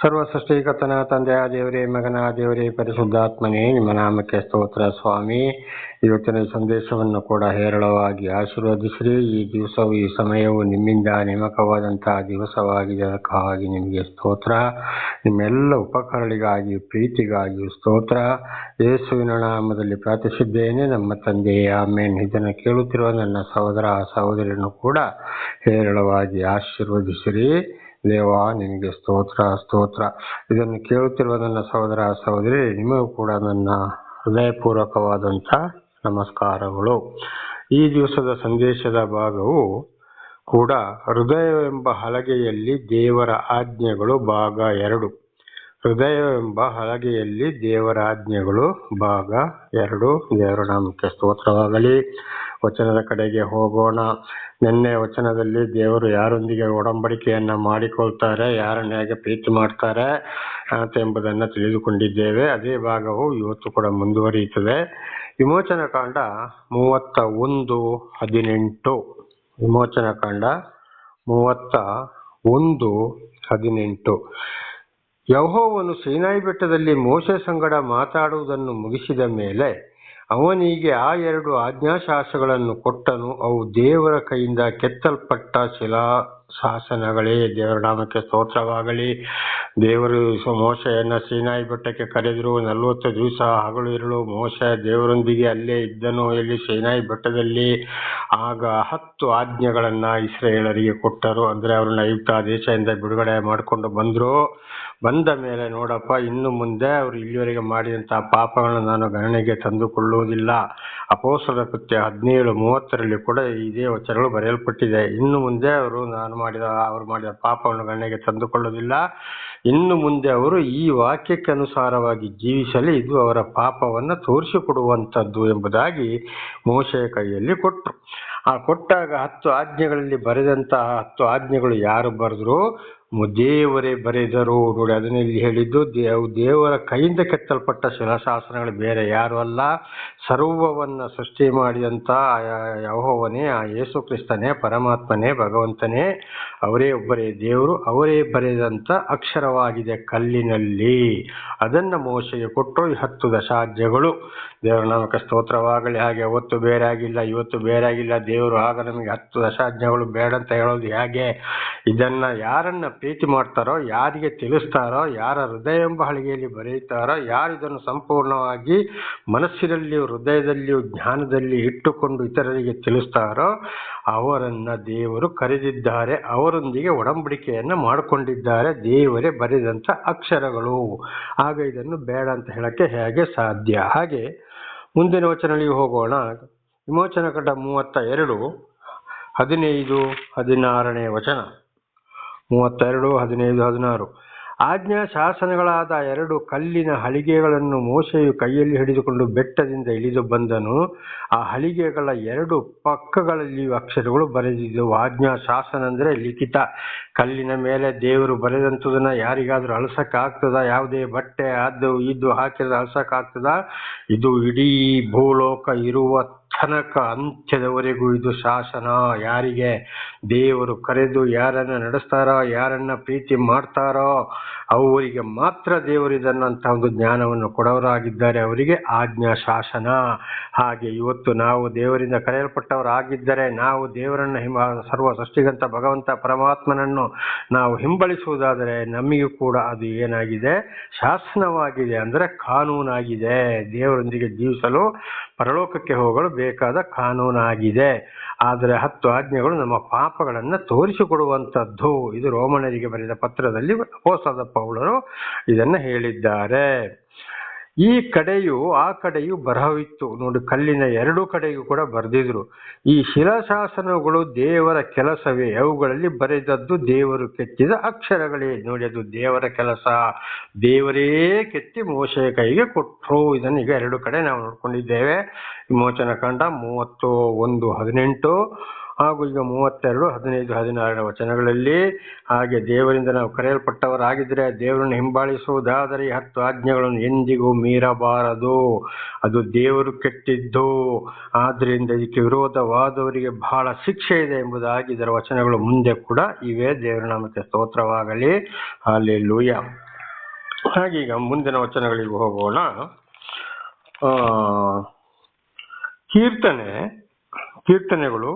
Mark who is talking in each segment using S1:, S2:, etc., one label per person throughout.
S1: ಸರ್ವಸೃಷ್ಟಿಕ ತಂದೆಯ ದೇವರೇ ಮಗನ ದೇವರೇ ಪರಿಶುದ್ಧಾತ್ಮನೇ ನಿಮ್ಮ ನಾಮಕ್ಕೆ ಸ್ತೋತ್ರ ಸ್ವಾಮಿ ಇವತ್ತಿನ ಸಂದೇಶವನ್ನು ಕೂಡ ಹೇರಳವಾಗಿ ಆಶೀರ್ವದಿಸಿರಿ ಈ ದಿವಸವು ಈ ಸಮಯವು ನಿಮ್ಮಿಂದ ನೇಮಕವಾದಂತಹ ದಿವಸವಾಗಿದೆ ಅದಕ್ಕಾಗಿ ನಿಮಗೆ ಸ್ತೋತ್ರ ನಿಮ್ಮೆಲ್ಲ ಉಪಕರಣಿಗಾಗಿ ಪ್ರೀತಿಗಾಗಿ ಸ್ತೋತ್ರ ಯೇಸುವಿನ ನಾಮದಲ್ಲಿ ಪ್ರಾರ್ಥಿಸಿದ್ದೇನೆ ನಮ್ಮ ತಂದೆಯ ಆಮೇನ್ ಇದನ್ನು ಕೇಳುತ್ತಿರುವ ನನ್ನ ಸಹೋದರ ಸಹೋದರಿಯನ್ನು ಕೂಡ ಹೇರಳವಾಗಿ ಆಶೀರ್ವದಿಸಿರಿ ದೇವ ನಿನಗೆ ಸ್ತೋತ್ರ ಸ್ತೋತ್ರ ಇದನ್ನು ಕೇಳುತ್ತಿರುವ ನನ್ನ ಸಹೋದರ ಸಹೋದರಿ ನಿಮಗೂ ಕೂಡ ನನ್ನ ಹೃದಯಪೂರ್ವಕವಾದಂಥ ನಮಸ್ಕಾರಗಳು ಈ ದಿವಸದ ಸಂದೇಶದ ಭಾಗವು ಕೂಡ ಹೃದಯವೆಂಬ ಹಲಗೆಯಲ್ಲಿ ದೇವರ ಆಜ್ಞೆಗಳು ಭಾಗ ಎರಡು ಹೃದಯವೆಂಬ ಹಲಗೆಯಲ್ಲಿ ದೇವರ ಆಜ್ಞೆಗಳು ಭಾಗ ಎರಡು ದೇವರ ನಾಮಕ್ಕೆ ಸ್ತೋತ್ರವಾಗಲಿ ವಚನದ ಕಡೆಗೆ ಹೋಗೋಣ ನಿನ್ನೆ ವಚನದಲ್ಲಿ ದೇವರು ಯಾರೊಂದಿಗೆ ಒಡಂಬಡಿಕೆಯನ್ನ ಮಾಡಿಕೊಳ್ತಾರೆ ಯಾರನ್ನೇಗೆ ಹೇಗೆ ಪ್ರೀತಿ ಮಾಡ್ತಾರೆ ಎಂಬುದನ್ನ ತಿಳಿದುಕೊಂಡಿದ್ದೇವೆ ಅದೇ ಭಾಗವು ಇವತ್ತು ಕೂಡ ಮುಂದುವರಿಯುತ್ತದೆ ವಿಮೋಚನ ಕಾಂಡ ಮೂವತ್ತ ಒಂದು ಹದಿನೆಂಟು ವಿಮೋಚನ ಕಾಂಡ ಮೂವತ್ತ ಒಂದು ಹದಿನೆಂಟು ಯಹೋವನು ಸೀನಾಯಿ ಬೆಟ್ಟದಲ್ಲಿ ಮೋಸೆ ಸಂಗಡ ಮಾತಾಡುವುದನ್ನು ಮುಗಿಸಿದ ಮೇಲೆ ಅವನಿಗೆ ಆ ಎರಡು ಆಜ್ಞಾಶಾಸ್ತ್ರಗಳನ್ನು ಕೊಟ್ಟನು ಅವು ದೇವರ ಕೈಯಿಂದ ಕೆತ್ತಲ್ಪಟ್ಟ ಶಿಲಾ ಶಾಸನಗಳೇ ದೇವರ ನಾಮಕ್ಕೆ ಸ್ತೋತ್ರವಾಗಲಿ ದೇವರು ಮೋಶೆಯನ್ನು ಸೀನಾಯಿ ಬೆಟ್ಟಕ್ಕೆ ಕರೆದರು ನಲವತ್ತು ದಿವಸ ಹಗಲು ಇರಲು ಮೋಶ ದೇವರೊಂದಿಗೆ ಅಲ್ಲೇ ಇದ್ದನು ಇಲ್ಲಿ ಸೀನಾಯಿ ಬೆಟ್ಟದಲ್ಲಿ ಆಗ ಹತ್ತು ಆಜ್ಞೆಗಳನ್ನು ಇಸ್ರೇಲರಿಗೆ ಕೊಟ್ಟರು ಅಂದರೆ ಅವರು ಐಪ್ತ ದೇಶದಿಂದ ಬಿಡುಗಡೆ ಮಾಡಿಕೊಂಡು ಬಂದರು ಬಂದ ಮೇಲೆ ನೋಡಪ್ಪ ಇನ್ನು ಮುಂದೆ ಅವರು ಇಲ್ಲಿವರೆಗೆ ಮಾಡಿದಂತಹ ಪಾಪಗಳನ್ನು ನಾನು ಗಣನೆಗೆ ತಂದುಕೊಳ್ಳುವುದಿಲ್ಲ ಅಪೋಸದ ಕೃತ್ಯ ಹದಿನೇಳು ಮೂವತ್ತರಲ್ಲಿ ಕೂಡ ಇದೇ ವಚನಗಳು ಬರೆಯಲ್ಪಟ್ಟಿದೆ ಇನ್ನು ಮುಂದೆ ಅವರು ನಾನು ಮಾಡಿದ ಅವರು ಮಾಡಿದ ಪಾಪವನ್ನು ಗಣನೆಗೆ ತಂದುಕೊಳ್ಳುವುದಿಲ್ಲ ಇನ್ನು ಮುಂದೆ ಅವರು ಈ ವಾಕ್ಯಕ್ಕೆ ಅನುಸಾರವಾಗಿ ಜೀವಿಸಲಿ ಇದು ಅವರ ಪಾಪವನ್ನು ತೋರಿಸಿಕೊಡುವಂಥದ್ದು ಎಂಬುದಾಗಿ ಮೋಶೆಯ ಕೈಯಲ್ಲಿ ಕೊಟ್ಟರು ಆ ಕೊಟ್ಟಾಗ ಹತ್ತು ಆಜ್ಞೆಗಳಲ್ಲಿ ಬರೆದಂತಹ ಹತ್ತು ಆಜ್ಞೆಗಳು ಯಾರು ಬರೆದ್ರು ದೇವರೇ ಬರೆದರು ನೋಡಿ ಅದನ್ನೇ ಇಲ್ಲಿ ಹೇಳಿದ್ದು ದೇವರ ಕೈಯಿಂದ ಕೆತ್ತಲ್ಪಟ್ಟ ಶಿಲಾಶಾಸನಗಳು ಬೇರೆ ಯಾರು ಅಲ್ಲ ಸರ್ವವನ್ನು ಸೃಷ್ಟಿ ಮಾಡಿದಂಥ ಯಹೋವನೇ ಆ ಯೇಸು ಕ್ರಿಸ್ತನೇ ಪರಮಾತ್ಮನೇ ಭಗವಂತನೇ ಅವರೇ ಒಬ್ಬರೇ ದೇವರು ಅವರೇ ಬರೆದಂಥ ಅಕ್ಷರವಾಗಿದೆ ಕಲ್ಲಿನಲ್ಲಿ ಅದನ್ನು ಮೋಸೆಗೆ ಕೊಟ್ಟರು ಈ ಹತ್ತು ದಶಾಜ್ಯಗಳು ದೇವರ ನಾಮಕ ಸ್ತೋತ್ರವಾಗಲಿ ಹಾಗೆ ಅವತ್ತು ಬೇರೆ ಆಗಿಲ್ಲ ಇವತ್ತು ಬೇರೆ ಆಗಿಲ್ಲ ದೇವರು ಆಗ ನಮಗೆ ಹತ್ತು ದಶಾಜ್ಞಗಳು ಬೇಡ ಅಂತ ಹೇಳೋದು ಹೇಗೆ ಇದನ್ನು ಯಾರನ್ನು ಪ್ರೀತಿ ಮಾಡ್ತಾರೋ ಯಾರಿಗೆ ತಿಳಿಸ್ತಾರೋ ಯಾರ ಹೃದಯ ಎಂಬ ಹಳಿಗೆಯಲ್ಲಿ ಬರೆಯುತ್ತಾರೋ ಯಾರು ಇದನ್ನು ಸಂಪೂರ್ಣವಾಗಿ ಮನಸ್ಸಿನಲ್ಲಿಯೂ ಹೃದಯದಲ್ಲಿಯೂ ಜ್ಞಾನದಲ್ಲಿ ಇಟ್ಟುಕೊಂಡು ಇತರರಿಗೆ ತಿಳಿಸ್ತಾರೋ ಅವರನ್ನು ದೇವರು ಕರೆದಿದ್ದಾರೆ ಅವರೊಂದಿಗೆ ಒಡಂಬಡಿಕೆಯನ್ನು ಮಾಡಿಕೊಂಡಿದ್ದಾರೆ ದೇವರೇ ಬರೆದಂಥ ಅಕ್ಷರಗಳು ಆಗ ಇದನ್ನು ಬೇಡ ಅಂತ ಹೇಳಕ್ಕೆ ಹೇಗೆ ಸಾಧ್ಯ ಹಾಗೆ ಮುಂದಿನ ವಚನಗಳಿಗೆ ಹೋಗೋಣ ವಿಮೋಚನ ಕಟ ಮೂವತ್ತ ಎರಡು ಹದಿನೈದು ಹದಿನಾರನೇ ವಚನ ಮೂವತ್ತೆರಡು ಹದಿನೈದು ಹದಿನಾರು ಆಜ್ಞಾ ಶಾಸನಗಳಾದ ಎರಡು ಕಲ್ಲಿನ ಹಳಿಗೆಗಳನ್ನು ಮೋಸೆಯು ಕೈಯಲ್ಲಿ ಹಿಡಿದುಕೊಂಡು ಬೆಟ್ಟದಿಂದ ಇಳಿದು ಬಂದನು ಆ ಹಳಿಗೆಗಳ ಎರಡು ಪಕ್ಕಗಳಲ್ಲಿ ಅಕ್ಷರಗಳು ಬರೆದಿದ್ದವು ಆಜ್ಞಾ ಶಾಸನ ಅಂದರೆ ಲಿಖಿತ ಕಲ್ಲಿನ ಮೇಲೆ ದೇವರು ಬರೆದಂಥದನ್ನ ಯಾರಿಗಾದರೂ ಅಳಸಕ್ಕಾಗ್ತದ ಯಾವುದೇ ಬಟ್ಟೆ ಅದು ಇದು ಹಾಕಿದ್ರೆ ಅಳಸಕ್ಕಾಗ್ತದ ಇದು ಇಡೀ ಭೂಲೋಕ ಇರುವ ತನಕ ಅಂತ್ಯದವರೆಗೂ ಇದು ಶಾಸನ ಯಾರಿಗೆ ದೇವರು ಕರೆದು ಯಾರನ್ನ ನಡೆಸ್ತಾರೋ ಯಾರನ್ನ ಪ್ರೀತಿ ಮಾಡ್ತಾರೋ ಅವರಿಗೆ ಮಾತ್ರ ದೇವರು ಇದನ್ನಂತಹ ಒಂದು ಜ್ಞಾನವನ್ನು ಕೊಡೋರಾಗಿದ್ದಾರೆ ಅವರಿಗೆ ಆಜ್ಞಾ ಶಾಸನ ಹಾಗೆ ಇವತ್ತು ನಾವು ದೇವರಿಂದ ಕರೆಯಲ್ಪಟ್ಟವರಾಗಿದ್ದರೆ ನಾವು ದೇವರನ್ನು ಹಿಂಬ ಸರ್ವ ಸೃಷ್ಟಿಗಂತ ಭಗವಂತ ಪರಮಾತ್ಮನನ್ನು ನಾವು ಹಿಂಬಳಿಸುವುದಾದರೆ ನಮಗೂ ಕೂಡ ಅದು ಏನಾಗಿದೆ ಶಾಸನವಾಗಿದೆ ಅಂದರೆ ಕಾನೂನಾಗಿದೆ ದೇವರೊಂದಿಗೆ ಜೀವಿಸಲು ಪರಲೋಕಕ್ಕೆ ಹೋಗಲು ಬೇಕಾದ ಕಾನೂನಾಗಿದೆ ಆದರೆ ಹತ್ತು ಆಜ್ಞೆಗಳು ನಮ್ಮ ಪಾಪಗಳನ್ನು ತೋರಿಸಿಕೊಡುವಂಥದ್ದು ಇದು ರೋಮನರಿಗೆ ಬರೆದ ಪತ್ರದಲ್ಲಿ ಹೋಸದ ಪೌಳರು ಇದನ್ನು ಹೇಳಿದ್ದಾರೆ ಈ ಕಡೆಯು ಆ ಕಡೆಯು ಬರಹವಿತ್ತು ನೋಡಿ ಕಲ್ಲಿನ ಎರಡು ಕಡೆಯೂ ಕೂಡ ಬರೆದಿದ್ರು ಈ ಶಿಲಾಶಾಸನಗಳು ದೇವರ ಕೆಲಸವೇ ಅವುಗಳಲ್ಲಿ ಬರೆದದ್ದು ದೇವರು ಕೆತ್ತಿದ ಅಕ್ಷರಗಳೇ ನೋಡಿ ಅದು ದೇವರ ಕೆಲಸ ದೇವರೇ ಕೆತ್ತಿ ಮೋಶೆಯ ಕೈಗೆ ಕೊಟ್ಟರು ಇದನ್ನು ಈಗ ಎರಡು ಕಡೆ ನಾವು ನೋಡ್ಕೊಂಡಿದ್ದೇವೆ ವಿಮೋಚನಾ ಕಾಂಡ ಮೂವತ್ತು ಒಂದು ಹದಿನೆಂಟು ಹಾಗೂ ಈಗ ಮೂವತ್ತೆರಡು ಹದಿನೈದು ಹದಿನಾರನೇ ವಚನಗಳಲ್ಲಿ ಹಾಗೆ ದೇವರಿಂದ ನಾವು ಕರೆಯಲ್ಪಟ್ಟವರಾಗಿದ್ದರೆ ದೇವರನ್ನು ಹಿಂಬಾಲಿಸುವುದಾದರೆ ಹತ್ತು ಆಜ್ಞೆಗಳನ್ನು ಎಂದಿಗೂ ಮೀರಬಾರದು ಅದು ದೇವರು ಕೆಟ್ಟಿದ್ದು ಆದ್ದರಿಂದ ಇದಕ್ಕೆ ವಿರೋಧವಾದವರಿಗೆ ಬಹಳ ಶಿಕ್ಷೆ ಇದೆ ಎಂಬುದಾಗಿ ಇದರ ವಚನಗಳು ಮುಂದೆ ಕೂಡ ಇವೆ ದೇವರ ನಾಮಕ್ಕೆ ಸ್ತೋತ್ರವಾಗಲಿ ಅಲ್ಲಿ ಲೂಯ ಹಾಗೀಗ ಮುಂದಿನ ವಚನಗಳಿಗೆ ಹೋಗೋಣ ಕೀರ್ತನೆ ಕೀರ್ತನೆಗಳು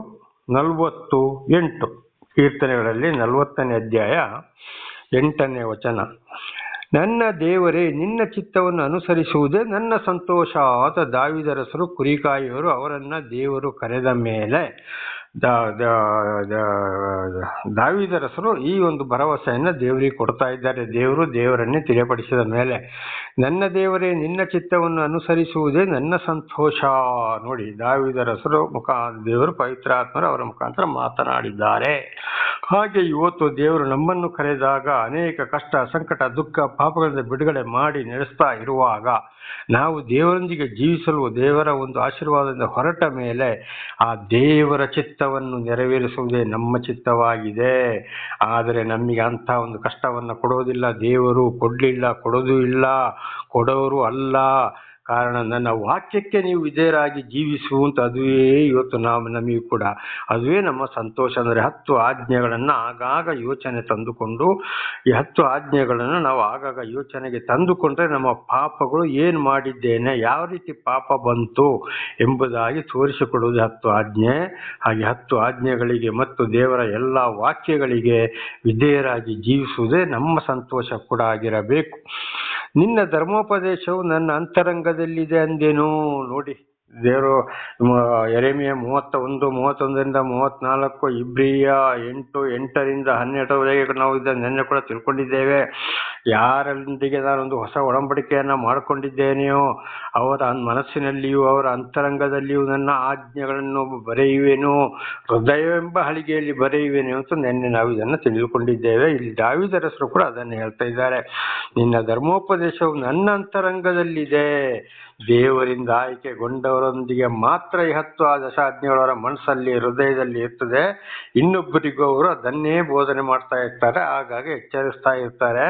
S1: ನಲವತ್ತು ಎಂಟು ಕೀರ್ತನೆಗಳಲ್ಲಿ ನಲವತ್ತನೇ ಅಧ್ಯಾಯ ಎಂಟನೇ ವಚನ ನನ್ನ ದೇವರೇ ನಿನ್ನ ಚಿತ್ತವನ್ನು ಅನುಸರಿಸುವುದೇ ನನ್ನ ಸಂತೋಷ ಆತ ದಾವಿದರಸರು ಕುರಿಕಾಯಿಯವರು ಅವರನ್ನ ದೇವರು ಕರೆದ ಮೇಲೆ ದಾವಿದರಸರು ಈ ಒಂದು ಭರವಸೆಯನ್ನು ದೇವರಿಗೆ ಕೊಡ್ತಾ ಇದ್ದಾರೆ ದೇವರು ದೇವರನ್ನೇ ತಿಳಿಯಪಡಿಸಿದ ಮೇಲೆ ನನ್ನ ದೇವರೇ ನಿನ್ನ ಚಿತ್ತವನ್ನು ಅನುಸರಿಸುವುದೇ ನನ್ನ ಸಂತೋಷ ನೋಡಿ ದಾವಿದರಸರು ಮುಖ ದೇವರು ಆತ್ಮರು ಅವರ ಮುಖಾಂತರ ಮಾತನಾಡಿದ್ದಾರೆ ಹಾಗೆ ಇವತ್ತು ದೇವರು ನಮ್ಮನ್ನು ಕರೆದಾಗ ಅನೇಕ ಕಷ್ಟ ಸಂಕಟ ದುಃಖ ಪಾಪಗಳಿಂದ ಬಿಡುಗಡೆ ಮಾಡಿ ನಡೆಸ್ತಾ ಇರುವಾಗ ನಾವು ದೇವರೊಂದಿಗೆ ಜೀವಿಸಲು ದೇವರ ಒಂದು ಆಶೀರ್ವಾದದಿಂದ ಹೊರಟ ಮೇಲೆ ಆ ದೇವರ ಚಿತ್ತ ಚಿತ್ತವನ್ನು ನೆರವೇರಿಸುವುದೇ ನಮ್ಮ ಚಿತ್ತವಾಗಿದೆ ಆದರೆ ನಮಗೆ ಅಂಥ ಒಂದು ಕಷ್ಟವನ್ನು ಕೊಡೋದಿಲ್ಲ ದೇವರು ಕೊಡಲಿಲ್ಲ ಕೊಡೋದು ಇಲ್ಲ ಕೊಡೋರು ಅಲ್ಲ ಕಾರಣ ನನ್ನ ವಾಕ್ಯಕ್ಕೆ ನೀವು ವಿಧೇಯರಾಗಿ ಜೀವಿಸುವಂತ ಅದುವೇ ಇವತ್ತು ನಾವು ನಮಗೆ ಕೂಡ ಅದುವೇ ನಮ್ಮ ಸಂತೋಷ ಅಂದರೆ ಹತ್ತು ಆಜ್ಞೆಗಳನ್ನು ಆಗಾಗ ಯೋಚನೆ ತಂದುಕೊಂಡು ಈ ಹತ್ತು ಆಜ್ಞೆಗಳನ್ನು ನಾವು ಆಗಾಗ ಯೋಚನೆಗೆ ತಂದುಕೊಂಡ್ರೆ ನಮ್ಮ ಪಾಪಗಳು ಏನು ಮಾಡಿದ್ದೇನೆ ಯಾವ ರೀತಿ ಪಾಪ ಬಂತು ಎಂಬುದಾಗಿ ತೋರಿಸಿಕೊಡುವುದು ಹತ್ತು ಆಜ್ಞೆ ಹಾಗೆ ಹತ್ತು ಆಜ್ಞೆಗಳಿಗೆ ಮತ್ತು ದೇವರ ಎಲ್ಲ ವಾಕ್ಯಗಳಿಗೆ ವಿಧೇಯರಾಗಿ ಜೀವಿಸುವುದೇ ನಮ್ಮ ಸಂತೋಷ ಕೂಡ ಆಗಿರಬೇಕು ನಿನ್ನ ಧರ್ಮೋಪದೇಶವು ನನ್ನ ಅಂತರಂಗದ ಹತ್ತಿರದಲ್ಲಿದೆ ಅಂದೇನೋ ನೋಡಿ ದೇವರು ಎರೆಮೆಯ ಮೂವತ್ತ ಒಂದು ಮೂವತ್ತೊಂದರಿಂದ ಮೂವತ್ತ್ನಾಲ್ಕು ಇಬ್ರಿಯ ಎಂಟು ಎಂಟರಿಂದ ಹನ್ನೆರಡರವರೆಗೆ ನಾವು ಇದನ್ನು ನೆನ್ನೆ ಕೂಡ ತಿಳ್ಕೊಂಡಿದ್ದೇವೆ ಯಾರೊಂದಿಗೆ ನಾನೊಂದು ಹೊಸ ಒಡಂಬಡಿಕೆಯನ್ನು ಮಾಡಿಕೊಂಡಿದ್ದೇನೆಯೋ ಅವರ ಮನಸ್ಸಿನಲ್ಲಿಯೂ ಅವರ ಅಂತರಂಗದಲ್ಲಿಯೂ ನನ್ನ ಆಜ್ಞೆಗಳನ್ನು ಬರೆಯುವೆನು ಹೃದಯವೆಂಬ ಹಳಿಗೆಯಲ್ಲಿ ಬರೆಯುವೆನು ಅಂತ ನಿನ್ನೆ ನಾವು ಇದನ್ನು ತಿಳಿದುಕೊಂಡಿದ್ದೇವೆ ಇಲ್ಲಿ ದಾವಿದರಸರು ಕೂಡ ಅದನ್ನು ಹೇಳ್ತಾ ಇದ್ದಾರೆ ನಿನ್ನ ಧರ್ಮೋಪದೇಶವು ನನ್ನ ಅಂತರಂಗದಲ್ಲಿದೆ ದೇವರಿಂದ ಆಯ್ಕೆಗೊಂಡವರೊಂದಿಗೆ ಮಾತ್ರ ಇಹತ್ತು ಆ ಹದಿನೇಳರ ಮನಸ್ಸಲ್ಲಿ ಹೃದಯದಲ್ಲಿ ಇರ್ತದೆ ಇನ್ನೊಬ್ಬರಿಗೂ ಅವರು ಅದನ್ನೇ ಬೋಧನೆ ಮಾಡ್ತಾ ಇರ್ತಾರೆ ಹಾಗಾಗಿ ಎಚ್ಚರಿಸ್ತಾ ಇರ್ತಾರೆ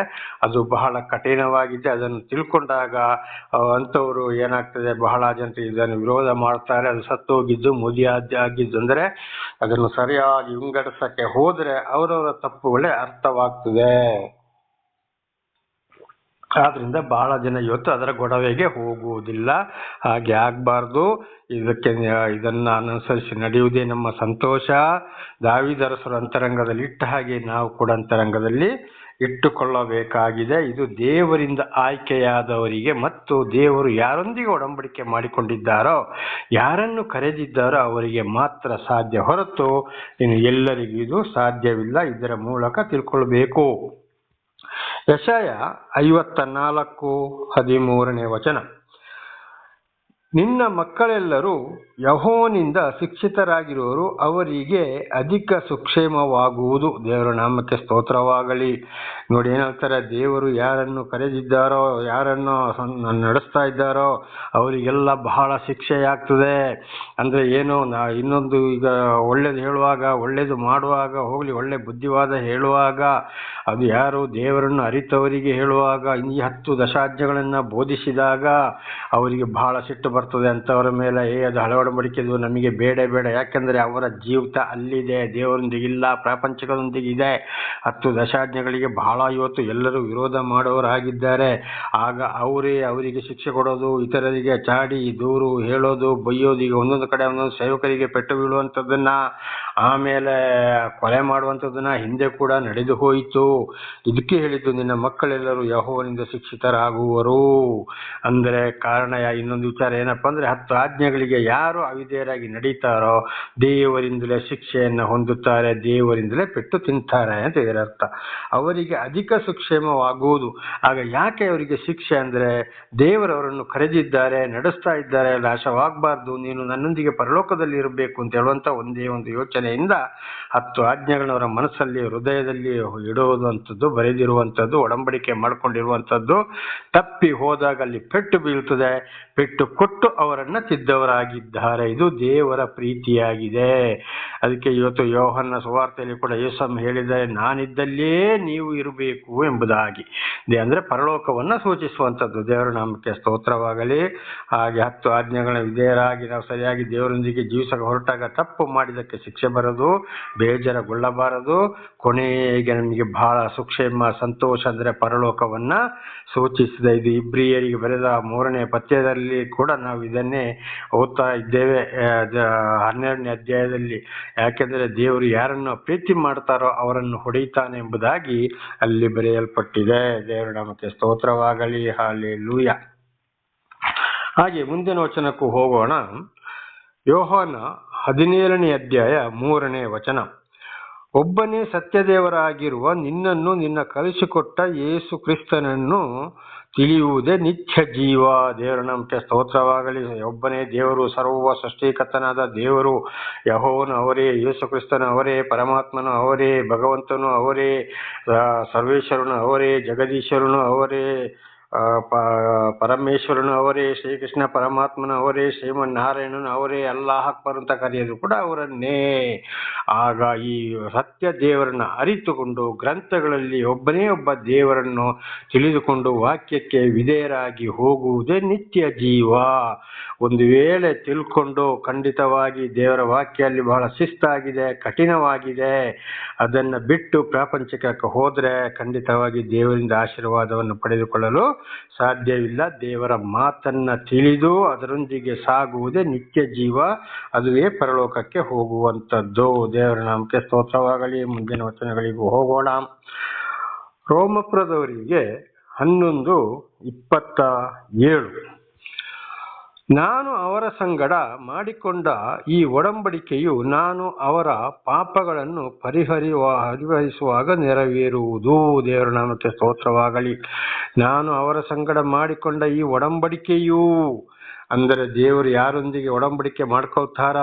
S1: ಅದು ಬಹಳ ಕಠಿಣವಾಗಿದೆ ಅದನ್ನು ತಿಳ್ಕೊಂಡಾಗ ಅಂಥವರು ಏನಾಗ್ತದೆ ಬಹಳ ಜನರು ಇದನ್ನು ವಿರೋಧ ಮಾಡ್ತಾರೆ ಅದು ಸತ್ತೋಗಿದ್ದು ಮುದಿಯಾದ್ಯ ಆಗಿದ್ದು ಅಂದರೆ ಅದನ್ನು ಸರಿಯಾಗಿ ವಿಂಗಡಿಸಕ್ಕೆ ಹೋದರೆ ಅವರವರ ತಪ್ಪುಗಳೇ ಅರ್ಥವಾಗ್ತದೆ ಆದ್ರಿಂದ ಬಹಳ ಜನ ಇವತ್ತು ಅದರ ಗೊಡವೆಗೆ ಹೋಗುವುದಿಲ್ಲ ಹಾಗೆ ಆಗಬಾರ್ದು ಇದಕ್ಕೆ ಇದನ್ನು ಅನುಸರಿಸಿ ನಡೆಯುವುದೇ ನಮ್ಮ ಸಂತೋಷ ದಾವಿದರಸರು ಅಂತರಂಗದಲ್ಲಿ ಇಟ್ಟ ಹಾಗೆ ನಾವು ಕೂಡ ಅಂತರಂಗದಲ್ಲಿ ಇಟ್ಟುಕೊಳ್ಳಬೇಕಾಗಿದೆ ಇದು ದೇವರಿಂದ ಆಯ್ಕೆಯಾದವರಿಗೆ ಮತ್ತು ದೇವರು ಯಾರೊಂದಿಗೆ ಒಡಂಬಡಿಕೆ ಮಾಡಿಕೊಂಡಿದ್ದಾರೋ ಯಾರನ್ನು ಕರೆದಿದ್ದಾರೋ ಅವರಿಗೆ ಮಾತ್ರ ಸಾಧ್ಯ ಹೊರತು ಇನ್ನು ಎಲ್ಲರಿಗೂ ಇದು ಸಾಧ್ಯವಿಲ್ಲ ಇದರ ಮೂಲಕ ತಿಳ್ಕೊಳ್ಬೇಕು ಯಶಯ ಐವತ್ತ ನಾಲ್ಕು ಹದಿಮೂರನೇ ವಚನ ನಿನ್ನ ಮಕ್ಕಳೆಲ್ಲರೂ ಯಹೋನಿಂದ ಶಿಕ್ಷಿತರಾಗಿರುವರು ಅವರಿಗೆ ಅಧಿಕ ಸುಕ್ಷೇಮವಾಗುವುದು ದೇವರ ನಾಮಕ್ಕೆ ಸ್ತೋತ್ರವಾಗಲಿ ನೋಡಿ ಏನಾಗ್ತಾರೆ ದೇವರು ಯಾರನ್ನು ಕರೆದಿದ್ದಾರೋ ಯಾರನ್ನು ನಡೆಸ್ತಾ ಇದ್ದಾರೋ ಅವರಿಗೆಲ್ಲ ಬಹಳ ಶಿಕ್ಷೆಯಾಗ್ತದೆ ಅಂದರೆ ಏನು ನಾ ಇನ್ನೊಂದು ಈಗ ಒಳ್ಳೇದು ಹೇಳುವಾಗ ಒಳ್ಳೇದು ಮಾಡುವಾಗ ಹೋಗಲಿ ಒಳ್ಳೆ ಬುದ್ಧಿವಾದ ಹೇಳುವಾಗ ಅದು ಯಾರು ದೇವರನ್ನು ಅರಿತವರಿಗೆ ಹೇಳುವಾಗ ಈ ಹತ್ತು ದಶಾಜ್ಯಗಳನ್ನು ಬೋಧಿಸಿದಾಗ ಅವರಿಗೆ ಬಹಳ ಸಿಟ್ಟು ಬರ್ತದೆ ಅಂಥವ್ರ ಮೇಲೆ ಏ ಅದು ಹಳವಡಿಕೆದು ನಮಗೆ ಬೇಡ ಬೇಡ ಯಾಕೆಂದರೆ ಅವರ ಜೀವಿತ ಅಲ್ಲಿದೆ ದೇವರೊಂದಿಗಿಲ್ಲ ಇದೆ ಹತ್ತು ದಶಾಜ್ಞೆಗಳಿಗೆ ಬಹಳ ಇವತ್ತು ಎಲ್ಲರೂ ವಿರೋಧ ಮಾಡೋರಾಗಿದ್ದಾರೆ ಆಗ ಅವರೇ ಅವರಿಗೆ ಶಿಕ್ಷೆ ಕೊಡೋದು ಇತರರಿಗೆ ಚಾಡಿ ದೂರು ಹೇಳೋದು ಬೈಯೋದು ಈಗ ಒಂದೊಂದು ಕಡೆ ಒಂದೊಂದು ಸೇವಕರಿಗೆ ಪೆಟ್ಟು ಬೀಳುವಂಥದ್ದನ್ನು ಆಮೇಲೆ ಕೊಲೆ ಮಾಡುವಂಥದ್ದನ್ನು ಹಿಂದೆ ಕೂಡ ನಡೆದು ಹೋಯಿತು ಇದಕ್ಕೆ ಹೇಳಿದ್ದು ನಿನ್ನ ಮಕ್ಕಳೆಲ್ಲರೂ ಯಹೋವನಿಂದ ಶಿಕ್ಷಿತರಾಗುವರು ಅಂದರೆ ಕಾರಣ ಇನ್ನೊಂದು ವಿಚಾರ ಏನು ಏನಪ್ಪ ಅಂದ್ರೆ ಹತ್ತು ಆಜ್ಞೆಗಳಿಗೆ ಯಾರು ಅವಿಧೇಯರಾಗಿ ನಡೀತಾರೋ ದೇವರಿಂದಲೇ ಶಿಕ್ಷೆಯನ್ನು ಹೊಂದುತ್ತಾರೆ ದೇವರಿಂದಲೇ ಪೆಟ್ಟು ತಿಂತಾರೆ ಅಂತ ಇದರ ಅರ್ಥ ಅವರಿಗೆ ಅಧಿಕ ಸುಕ್ಷೇಮವಾಗುವುದು ಆಗ ಯಾಕೆ ಅವರಿಗೆ ಶಿಕ್ಷೆ ಅಂದ್ರೆ ದೇವರವರನ್ನು ಕರೆದಿದ್ದಾರೆ ನಡೆಸ್ತಾ ಇದ್ದಾರೆ ನಾಶವಾಗಬಾರ್ದು ನೀನು ನನ್ನೊಂದಿಗೆ ಪರಲೋಕದಲ್ಲಿ ಇರಬೇಕು ಅಂತ ಹೇಳುವಂತ ಒಂದೇ ಒಂದು ಯೋಚನೆಯಿಂದ ಹತ್ತು ಆಜ್ಞೆಗಳನ್ನು ಅವರ ಮನಸ್ಸಲ್ಲಿ ಹೃದಯದಲ್ಲಿ ಇಡುವಂಥದ್ದು ಬರೆದಿರುವಂಥದ್ದು ಒಡಂಬಡಿಕೆ ಮಾಡಿಕೊಂಡಿರುವಂಥದ್ದು ತಪ್ಪಿ ಹೋದಾಗ ಅಲ್ಲಿ ಪೆಟ್ಟು ಬೀಳ್ತದೆ ಪೆಟ್ಟು ಕೊಟ್ಟು ಕೊಟ್ಟು ಅವರನ್ನ ತಿದ್ದವರಾಗಿದ್ದಾರೆ ಇದು ದೇವರ ಪ್ರೀತಿಯಾಗಿದೆ ಅದಕ್ಕೆ ಇವತ್ತು ಯೋಹನ್ನ ಸುವಾರ್ತೆಯಲ್ಲಿ ಕೂಡ ಯೇಸಮ್ ಹೇಳಿದರೆ ನಾನಿದ್ದಲ್ಲೇ ನೀವು ಇರಬೇಕು ಎಂಬುದಾಗಿ ಅಂದರೆ ಪರಲೋಕವನ್ನು ಸೂಚಿಸುವಂಥದ್ದು ದೇವರ ನಾಮಕ್ಕೆ ಸ್ತೋತ್ರವಾಗಲಿ ಹಾಗೆ ಹತ್ತು ಆಜ್ಞೆಗಳ ವಿಧೇಯರಾಗಿ ನಾವು ಸರಿಯಾಗಿ ದೇವರೊಂದಿಗೆ ಜೀವಿಸಲು ಹೊರಟಾಗ ತಪ್ಪು ಮಾಡಿದಕ್ಕೆ ಶಿಕ್ಷೆ ಬರದು ಬೇಜಾರಗೊಳ್ಳಬಾರದು ಕೊನೆಗೆ ನಮಗೆ ಬಹಳ ಸುಕ್ಷೇಮ ಸಂತೋಷ ಅಂದರೆ ಪರಲೋಕವನ್ನು ಸೂಚಿಸಿದೆ ಇದು ಇಬ್ರಿಯರಿಗೆ ಬರೆದ ಮೂರನೇ ಪಥ್ಯದಲ್ಲಿ ಕೂಡ ನಾವು ಇದನ್ನೇ ಓದ್ತಾ ಇದ್ದೇವೆ ಹನ್ನೆರಡನೇ ಅಧ್ಯಾಯದಲ್ಲಿ ಯಾಕೆಂದರೆ ದೇವರು ಯಾರನ್ನು ಪ್ರೀತಿ ಮಾಡ್ತಾರೋ ಅವರನ್ನು ಹೊಡೆಯುತ್ತಾನೆ ಎಂಬುದಾಗಿ ಅಲ್ಲಿ ಬರೆಯಲ್ಪಟ್ಟಿದೆ ದೇವರು ನಾಮಕ್ಕೆ ಸ್ತೋತ್ರವಾಗಲಿ ಹಾಲೆ ಲೂಯ ಹಾಗೆ ಮುಂದಿನ ವಚನಕ್ಕೂ ಹೋಗೋಣ ಯೋಹಾನ ಹದಿನೇಳನೇ ಅಧ್ಯಾಯ ಮೂರನೇ ವಚನ ಒಬ್ಬನೇ ಸತ್ಯದೇವರಾಗಿರುವ ನಿನ್ನನ್ನು ನಿನ್ನ ಕಲಿಸಿಕೊಟ್ಟ ಯೇಸು ಕ್ರಿಸ್ತನನ್ನು ತಿಳಿಯುವುದೇ ನಿತ್ಯ ಜೀವ ದೇವರ ನಂಬಿಕೆ ಸ್ತೋತ್ರವಾಗಲಿ ಒಬ್ಬನೇ ದೇವರು ಸರ್ವ ಸೃಷ್ಟಿಕರ್ತನಾದ ದೇವರು ಯಹೋವನು ಅವರೇ ಯೇಸು ಕ್ರಿಸ್ತನು ಅವರೇ ಪರಮಾತ್ಮನು ಅವರೇ ಭಗವಂತನು ಅವರೇ ಸರ್ವೇಶ್ವರನು ಅವರೇ ಜಗದೀಶ್ವರನು ಅವರೇ ಪ ಪರಮೇಶ್ವರನು ಅವರೇ ಶ್ರೀಕೃಷ್ಣ ಪರಮಾತ್ಮನ ಅವರೇ ಶ್ರೀಮನ್ನಾರಾಯಣನ ಅವರೇ ಎಲ್ಲ ಅಕ್ಬರ್ ಅಂತ ಕರೆಯೋದು ಕೂಡ ಅವರನ್ನೇ ಆಗ ಈ ಸತ್ಯ ದೇವರನ್ನ ಅರಿತುಕೊಂಡು ಗ್ರಂಥಗಳಲ್ಲಿ ಒಬ್ಬನೇ ಒಬ್ಬ ದೇವರನ್ನು ತಿಳಿದುಕೊಂಡು ವಾಕ್ಯಕ್ಕೆ ವಿಧೇಯರಾಗಿ ಹೋಗುವುದೇ ನಿತ್ಯ ಜೀವ ಒಂದು ವೇಳೆ ತಿಳ್ಕೊಂಡು ಖಂಡಿತವಾಗಿ ದೇವರ ಅಲ್ಲಿ ಬಹಳ ಶಿಸ್ತಾಗಿದೆ ಕಠಿಣವಾಗಿದೆ ಅದನ್ನು ಬಿಟ್ಟು ಪ್ರಾಪಂಚಿಕಕ್ಕೆ ಹೋದರೆ ಖಂಡಿತವಾಗಿ ದೇವರಿಂದ ಆಶೀರ್ವಾದವನ್ನು ಪಡೆದುಕೊಳ್ಳಲು ಸಾಧ್ಯವಿಲ್ಲ ದೇವರ ಮಾತನ್ನ ತಿಳಿದು ಅದರೊಂದಿಗೆ ಸಾಗುವುದೇ ನಿತ್ಯ ಜೀವ ಅದುವೇ ಪರಲೋಕಕ್ಕೆ ಹೋಗುವಂಥದ್ದು ದೇವರ ನಾಮಕ್ಕೆ ಸ್ತೋತ್ರವಾಗಲಿ ಮುಂದಿನ ವಚನಗಳಿಗೂ ಹೋಗೋಣ ರೋಮಪುರದವರಿಗೆ ಹನ್ನೊಂದು ಇಪ್ಪತ್ತ ಏಳು ನಾನು ಅವರ ಸಂಗಡ ಮಾಡಿಕೊಂಡ ಈ ಒಡಂಬಡಿಕೆಯು ನಾನು ಅವರ ಪಾಪಗಳನ್ನು ಪರಿಹರಿವ ಪರಿಹರಿಸುವಾಗ ನೆರವೇರುವುದು ದೇವರ ನಾಮಕ್ಕೆ ಸ್ತೋತ್ರವಾಗಲಿ ನಾನು ಅವರ ಸಂಗಡ ಮಾಡಿಕೊಂಡ ಈ ಒಡಂಬಡಿಕೆಯು ಅಂದರೆ ದೇವರು ಯಾರೊಂದಿಗೆ ಒಡಂಬಡಿಕೆ ಮಾಡ್ಕೋತಾರ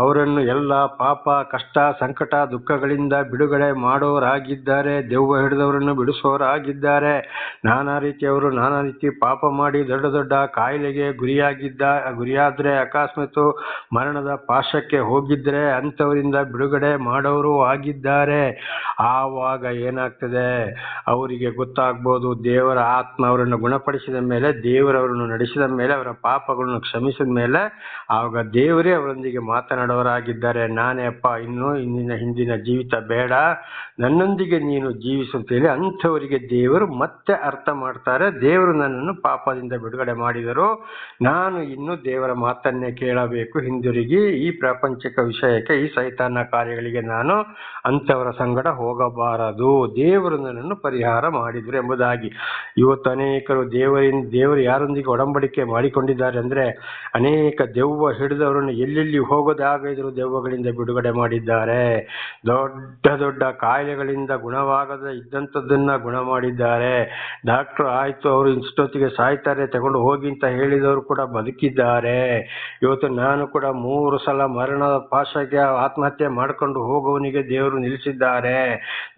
S1: ಅವರನ್ನು ಎಲ್ಲ ಪಾಪ ಕಷ್ಟ ಸಂಕಟ ದುಃಖಗಳಿಂದ ಬಿಡುಗಡೆ ಮಾಡೋರಾಗಿದ್ದಾರೆ ದೆವ್ವ ಹಿಡಿದವರನ್ನು ಬಿಡಿಸೋರಾಗಿದ್ದಾರೆ ನಾನಾ ರೀತಿಯವರು ನಾನಾ ರೀತಿ ಪಾಪ ಮಾಡಿ ದೊಡ್ಡ ದೊಡ್ಡ ಕಾಯಿಲೆಗೆ ಗುರಿಯಾಗಿದ್ದ ಗುರಿಯಾದರೆ ಅಕಸ್ಮಾತು ಮರಣದ ಪಾಶಕ್ಕೆ ಹೋಗಿದ್ದರೆ ಅಂಥವರಿಂದ ಬಿಡುಗಡೆ ಮಾಡೋರು ಆಗಿದ್ದಾರೆ ಆವಾಗ ಏನಾಗ್ತದೆ ಅವರಿಗೆ ಗೊತ್ತಾಗ್ಬೋದು ದೇವರ ಆತ್ಮ ಅವರನ್ನು ಗುಣಪಡಿಸಿದ ಮೇಲೆ ದೇವರವರನ್ನು ನಡೆಸಿದ ಮೇಲೆ ಅವರ ಪಾಪಗಳನ್ನು ಕ್ಷಮಿಸಿದ ಮೇಲೆ ಆವಾಗ ದೇವರೇ ಅವರೊಂದಿಗೆ ಮಾತನಾಡ ಮಾಡೋರಾಗಿದ್ದಾರೆ ನಾನೇಪ್ಪ ಇನ್ನು ಇಂದಿನ ಹಿಂದಿನ ಜೀವಿತ ಬೇಡ ನನ್ನೊಂದಿಗೆ ನೀನು ಜೀವಿಸುತ್ತೇನೆ ಅಂಥವರಿಗೆ ದೇವರು ಮತ್ತೆ ಅರ್ಥ ಮಾಡ್ತಾರೆ ದೇವರು ನನ್ನನ್ನು ಪಾಪದಿಂದ ಬಿಡುಗಡೆ ಮಾಡಿದರು ನಾನು ಇನ್ನು ದೇವರ ಮಾತನ್ನೇ ಕೇಳಬೇಕು ಹಿಂದಿರುಗಿ ಈ ಪ್ರಾಪಂಚಿಕ ವಿಷಯಕ್ಕೆ ಈ ಸೈತಾನ ಕಾರ್ಯಗಳಿಗೆ ನಾನು ಅಂಥವರ ಸಂಗಡ ಹೋಗಬಾರದು ದೇವರು ನನ್ನನ್ನು ಪರಿಹಾರ ಮಾಡಿದರು ಎಂಬುದಾಗಿ ಇವತ್ತು ಅನೇಕರು ದೇವರಿಂದ ದೇವರು ಯಾರೊಂದಿಗೆ ಒಡಂಬಡಿಕೆ ಮಾಡಿಕೊಂಡಿದ್ದಾರೆ ಅಂದರೆ ಅನೇಕ ದೆವ್ವ ಹಿಡಿದವರನ್ನು ಎಲ್ಲೆಲ್ಲಿ ಹೋಗೋದು ಸಾವಿರಾರು ದೆವ್ವಗಳಿಂದ ಬಿಡುಗಡೆ ಮಾಡಿದ್ದಾರೆ ದೊಡ್ಡ ದೊಡ್ಡ ಕಾಯಿಲೆಗಳಿಂದ ಗುಣವಾಗದ ಇದ್ದಂಥದ್ದನ್ನ ಗುಣ ಮಾಡಿದ್ದಾರೆ ಡಾಕ್ಟರ್ ಆಯಿತು ಅವರು ಇಷ್ಟೊತ್ತಿಗೆ ಸಾಯ್ತಾರೆ ತಗೊಂಡು ಹೋಗಿ ಅಂತ ಹೇಳಿದವರು ಕೂಡ ಬದುಕಿದ್ದಾರೆ ಇವತ್ತು ನಾನು ಕೂಡ ಮೂರು ಸಲ ಮರಣದ ಪಾಶಕ್ಕೆ ಆತ್ಮಹತ್ಯೆ ಮಾಡಿಕೊಂಡು ಹೋಗುವವನಿಗೆ ದೇವರು ನಿಲ್ಲಿಸಿದ್ದಾರೆ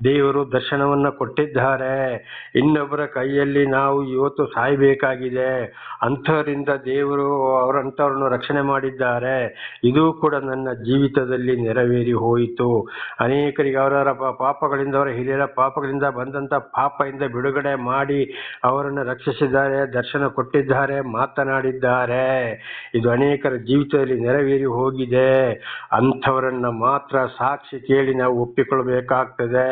S1: ದೇವರು ದರ್ಶನವನ್ನು ಕೊಟ್ಟಿದ್ದಾರೆ ಇನ್ನೊಬ್ಬರ ಕೈಯಲ್ಲಿ ನಾವು ಇವತ್ತು ಸಾಯಬೇಕಾಗಿದೆ ಅಂಥವರಿಂದ ದೇವರು ಅವರಂಥವ್ರನ್ನು ರಕ್ಷಣೆ ಮಾಡಿದ್ದಾರೆ ಇದು ಕೂಡ ನನ್ನ ಜೀವಿತದಲ್ಲಿ ನೆರವೇರಿ ಹೋಯಿತು ಅನೇಕರಿಗೆ ಅವರವರ ಪಾಪಗಳಿಂದ ಅವರ ಹಿರಿಯರ ಪಾಪಗಳಿಂದ ಬಂದಂಥ ಪಾಪದಿಂದ ಬಿಡುಗಡೆ ಮಾಡಿ ಅವರನ್ನು ರಕ್ಷಿಸಿದ್ದಾರೆ ದರ್ಶನ ಕೊಟ್ಟಿದ್ದಾರೆ ಮಾತನಾಡಿದ್ದಾರೆ ಇದು ಅನೇಕರ ಜೀವಿತದಲ್ಲಿ ನೆರವೇರಿ ಹೋಗಿದೆ ಅಂಥವರನ್ನು ಮಾತ್ರ ಸಾಕ್ಷಿ ಕೇಳಿ ನಾವು ಒಪ್ಪಿಕೊಳ್ಬೇಕಾಗ್ತದೆ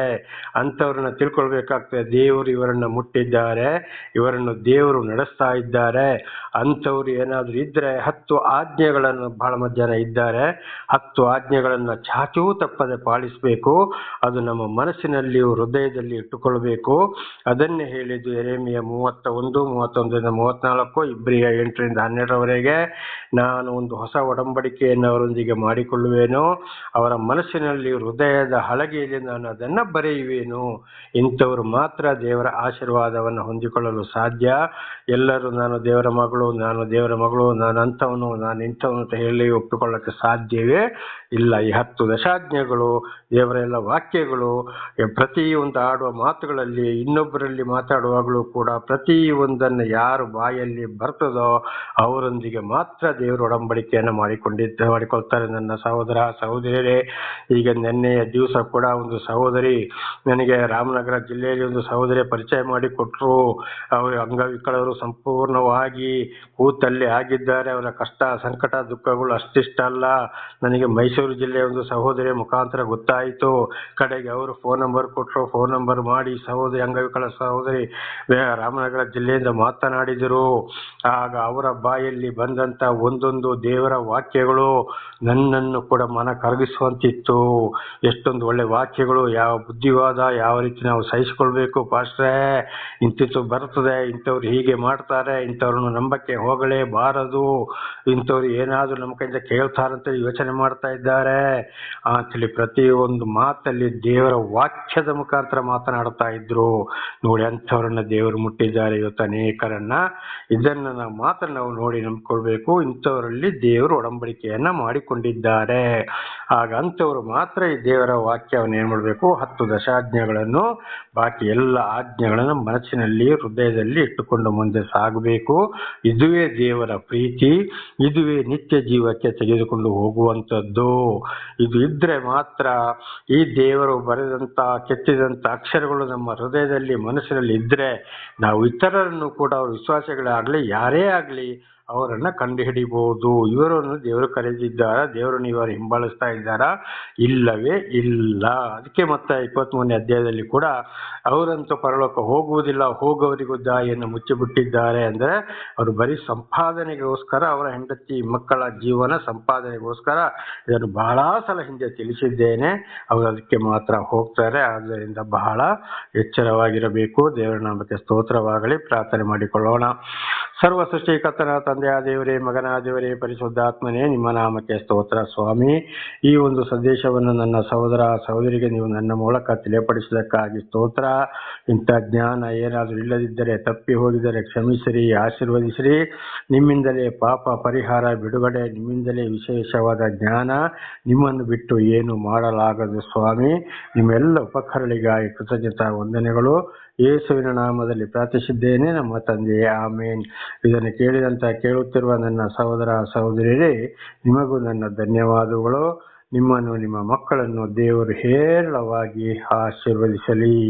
S1: ಅಂಥವ್ರನ್ನ ತಿಳ್ಕೊಳ್ಬೇಕಾಗ್ತದೆ ದೇವರು ಇವರನ್ನು ಮುಟ್ಟಿದ್ದಾರೆ ಇವರನ್ನು ದೇವರು ನಡೆಸ್ತಾ ಇದ್ದಾರೆ ಅಂಥವ್ರು ಏನಾದರೂ ಇದ್ದರೆ ಹತ್ತು ಆಜ್ಞೆಗಳನ್ನು ಬಹಳ ಮಧ್ಯಾಹ್ನ ಇದ್ದಾರೆ ಹತ್ತು ಆಜ್ಞೆಗಳನ್ನು ಚಾಚೂ ತಪ್ಪದೆ ಪಾಲಿಸಬೇಕು ಅದು ನಮ್ಮ ಮನಸ್ಸಿನಲ್ಲಿ ಹೃದಯದಲ್ಲಿ ಇಟ್ಟುಕೊಳ್ಬೇಕು ಅದನ್ನೇ ಹೇಳಿದ್ದು ಎರೇಮಿಯ ಮೂವತ್ತ ಒಂದು ಮೂವತ್ತೊಂದರಿಂದ ಮೂವತ್ನಾಲ್ಕು ಇಬ್ರಿಯ ಎಂಟರಿಂದ ಹನ್ನೆರಡರವರೆಗೆ ನಾನು ಒಂದು ಹೊಸ ಒಡಂಬಡಿಕೆಯನ್ನು ಅವರೊಂದಿಗೆ ಮಾಡಿಕೊಳ್ಳುವೇನು ಅವರ ಮನಸ್ಸಿನಲ್ಲಿ ಹೃದಯದ ಹಳಗೆಯಲ್ಲಿ ನಾನು ಅದನ್ನು ಬರೆಯುವೇನು ಇಂಥವರು ಮಾತ್ರ ದೇವರ ಆಶೀರ್ವಾದವನ್ನು ಹೊಂದಿಕೊಳ್ಳಲು ಸಾಧ್ಯ ಎಲ್ಲರೂ ನಾನು ದೇವರ ಮಗಳು ನಾನು ದೇವರ ಮಗಳು ನಾನು ಅಂಥವನು ನಾನು ಇಂಥವನು ಅಂತ ಹೇಳಿ ಒಪ್ಪಿಕೊಳ್ಳಕ್ಕೆ ಸಾಧ್ಯ ಸಾಧ್ಯವೇ ಇಲ್ಲ ಈ ಹತ್ತು ದಶಾಜ್ಞೆಗಳು ದೇವರೆಲ್ಲ ವಾಕ್ಯಗಳು ಪ್ರತಿಯೊಂದು ಆಡುವ ಮಾತುಗಳಲ್ಲಿ ಇನ್ನೊಬ್ಬರಲ್ಲಿ ಮಾತಾಡುವಾಗಲೂ ಕೂಡ ಪ್ರತಿಯೊಂದನ್ನು ಯಾರು ಬಾಯಲ್ಲಿ ಬರ್ತದೋ ಅವರೊಂದಿಗೆ ಮಾತ್ರ ದೇವರು ಒಡಂಬಡಿಕೆಯನ್ನು ಮಾಡಿಕೊಂಡಿದ್ದ ಮಾಡಿಕೊಳ್ತಾರೆ ನನ್ನ ಸಹೋದರ ಸಹೋದರಿಯರೇ ಈಗ ನಿನ್ನೆಯ ದಿವಸ ಕೂಡ ಒಂದು ಸಹೋದರಿ ನನಗೆ ರಾಮನಗರ ಜಿಲ್ಲೆಯಲ್ಲಿ ಒಂದು ಸಹೋದರಿ ಪರಿಚಯ ಮಾಡಿಕೊಟ್ರು ಅವರು ಅಂಗವಿಕಲರು ಸಂಪೂರ್ಣವಾಗಿ ಕೂತಲ್ಲಿ ಆಗಿದ್ದಾರೆ ಅವರ ಕಷ್ಟ ಸಂಕಟ ದುಃಖಗಳು ಅಷ್ಟಿಷ್ಟಲ್ಲ ನನಗೆ ಮೈಸೂರು ಜಿಲ್ಲೆಯ ಒಂದು ಸಹೋದರಿಯ ಮುಖಾಂತರ ಗೊತ್ತಾಯಿತು ಕಡೆಗೆ ಅವರು ಫೋನ್ ನಂಬರ್ ಕೊಟ್ಟರು ಫೋನ್ ನಂಬರ್ ಮಾಡಿ ಸಹೋದರಿ ಅಂಗವಿಕಲ ಸಹೋದರಿ ರಾಮನಗರ ಜಿಲ್ಲೆಯಿಂದ ಮಾತನಾಡಿದರು ಆಗ ಅವರ ಬಾಯಲ್ಲಿ ಬಂದಂತ ಒಂದೊಂದು ದೇವರ ವಾಕ್ಯಗಳು ನನ್ನನ್ನು ಕೂಡ ಮನ ಕರಗಿಸುವಂತಿತ್ತು ಎಷ್ಟೊಂದು ಒಳ್ಳೆ ವಾಕ್ಯಗಳು ಯಾವ ಬುದ್ಧಿವಾದ ಯಾವ ರೀತಿ ನಾವು ಸಹಿಸಿಕೊಳ್ಬೇಕು ಪಾಸ್ಟ್ರೇ ಇಂತಿತ್ತು ಬರ್ತದೆ ಇಂಥವ್ರು ಹೀಗೆ ಮಾಡ್ತಾರೆ ಇಂಥವ್ರನ್ನ ನಂಬಕ್ಕೆ ಹೋಗಲೇಬಾರದು ಇಂಥವ್ರು ಏನಾದರೂ ನಮ್ಮ ಕೈಯಿಂದ ಕೇಳ್ತಾರಂತ ಯೋಚನೆ ಮಾಡ್ತಾ ಇದ್ದಾರೆ ಅಂತೇಳಿ ಪ್ರತಿಯೊಂದು ಮಾತಲ್ಲಿ ದೇವರ ವಾಕ್ಯದ ಮುಖಾಂತರ ಮಾತನಾಡ್ತಾ ಇದ್ರು ನೋಡಿ ಅಂಥವ್ರನ್ನ ದೇವರು ಮುಟ್ಟಿದ್ದಾರೆ ಇವತ್ತು ಅನೇಕರನ್ನ ಇದನ್ನ ನಾವು ಮಾತ್ರ ನಾವು ನೋಡಿ ನಂಬ್ಕೊಳ್ಬೇಕು ಇಂಥವರಲ್ಲಿ ದೇವರು ಒಡಂಬಡಿಕೆಯನ್ನ ಮಾಡಿಕೊಂಡಿದ್ದಾರೆ ಆಗ ಅಂಥವರು ಮಾತ್ರ ಈ ದೇವರ ವಾಕ್ಯವನ್ನು ಏನು ಮಾಡಬೇಕು ಹತ್ತು ದಶಾಜ್ಞೆಗಳನ್ನು ಬಾಕಿ ಎಲ್ಲ ಆಜ್ಞೆಗಳನ್ನು ಮನಸ್ಸಿನಲ್ಲಿ ಹೃದಯದಲ್ಲಿ ಇಟ್ಟುಕೊಂಡು ಮುಂದೆ ಸಾಗಬೇಕು ಇದುವೇ ದೇವರ ಪ್ರೀತಿ ಇದುವೇ ನಿತ್ಯ ಜೀವಕ್ಕೆ ತೆಗೆದುಕೊಂಡು ಹೋಗುವಂಥದ್ದು ಇದು ಇದ್ರೆ ಮಾತ್ರ ಈ ದೇವರು ಬರೆದಂಥ ಕೆತ್ತಿದಂಥ ಅಕ್ಷರಗಳು ನಮ್ಮ ಹೃದಯದಲ್ಲಿ ಮನಸ್ಸಿನಲ್ಲಿ ಇದ್ದರೆ ನಾವು ಇತರರನ್ನು ಕೂಡ ಅವರು ವಿಶ್ವಾಸಗಳಾಗಲಿ ಯಾರೇ ಆಗಲಿ ಅವರನ್ನು ಕಂಡುಹಿಡಿಬೋದು ಇವರನ್ನು ದೇವರು ಕರೆದಿದ್ದಾರೆ ದೇವರನ್ನು ಇವರು ಹಿಂಬಾಲಿಸ್ತಾ ಇದ್ದಾರಾ ಇಲ್ಲವೇ ಇಲ್ಲ ಅದಕ್ಕೆ ಮತ್ತೆ ಇಪ್ಪತ್ತ್ಮೂರನೇ ಅಧ್ಯಾಯದಲ್ಲಿ ಕೂಡ ಅವರಂತೂ ಪರಲೋಕ ಹೋಗುವುದಿಲ್ಲ ಹೋಗೋರಿಗೂ ದಾಯಿಯನ್ನು ಮುಚ್ಚಿಬಿಟ್ಟಿದ್ದಾರೆ ಅಂದರೆ ಅವರು ಬರೀ ಸಂಪಾದನೆಗೋಸ್ಕರ ಅವರ ಹೆಂಡತಿ ಮಕ್ಕಳ ಜೀವನ ಸಂಪಾದನೆಗೋಸ್ಕರ ಇದನ್ನು ಬಹಳ ಸಲ ಹಿಂದೆ ತಿಳಿಸಿದ್ದೇನೆ ಅವರು ಅದಕ್ಕೆ ಮಾತ್ರ ಹೋಗ್ತಾರೆ ಆದ್ದರಿಂದ ಬಹಳ ಎಚ್ಚರವಾಗಿರಬೇಕು ದೇವರ ನಾಮಕ್ಕೆ ಸ್ತೋತ್ರವಾಗಲಿ ಪ್ರಾರ್ಥನೆ ಮಾಡಿಕೊಳ್ಳೋಣ ಸರ್ವ ಕಥನಾಥ ದೇವರೇ ಮಗನಾದೇವರೇ ಪರಿಶುದ್ಧಾತ್ಮನೇ ನಿಮ್ಮ ನಾಮಕ್ಕೆ ಸ್ತೋತ್ರ ಸ್ವಾಮಿ ಈ ಒಂದು ಸಂದೇಶವನ್ನು ನನ್ನ ಸಹೋದರ ಸಹೋದರಿಗೆ ನೀವು ನನ್ನ ಮೂಲಕ ತಿಳಿಯಪಡಿಸಿದಕ್ಕಾಗಿ ಸ್ತೋತ್ರ ಇಂಥ ಜ್ಞಾನ ಏನಾದರೂ ಇಲ್ಲದಿದ್ದರೆ ತಪ್ಪಿ ಹೋಗಿದರೆ ಕ್ಷಮಿಸಿರಿ ಆಶೀರ್ವದಿಸಿರಿ ನಿಮ್ಮಿಂದಲೇ ಪಾಪ ಪರಿಹಾರ ಬಿಡುಗಡೆ ನಿಮ್ಮಿಂದಲೇ ವಿಶೇಷವಾದ ಜ್ಞಾನ ನಿಮ್ಮನ್ನು ಬಿಟ್ಟು ಏನು ಮಾಡಲಾಗದು ಸ್ವಾಮಿ ನಿಮ್ಮೆಲ್ಲ ಉಪಕರಣಿಗಾಗಿ ಕೃತಜ್ಞತಾ ವಂದನೆಗಳು ಯೇಸುವಿನ ನಾಮದಲ್ಲಿ ಪ್ರಾರ್ಥಿಸಿದ್ದೇನೆ ನಮ್ಮ ತಂದೆಯೇ ಆಮೇನ್ ಇದನ್ನು ಕೇಳಿದಂತ ಕೇಳುತ್ತಿರುವ ನನ್ನ ಸಹೋದರ ಸಹೋದರಿಯರೇ ನಿಮಗೂ ನನ್ನ ಧನ್ಯವಾದಗಳು ನಿಮ್ಮನ್ನು ನಿಮ್ಮ ಮಕ್ಕಳನ್ನು ದೇವರು ಹೇರಳವಾಗಿ ಆಶೀರ್ವದಿಸಲಿ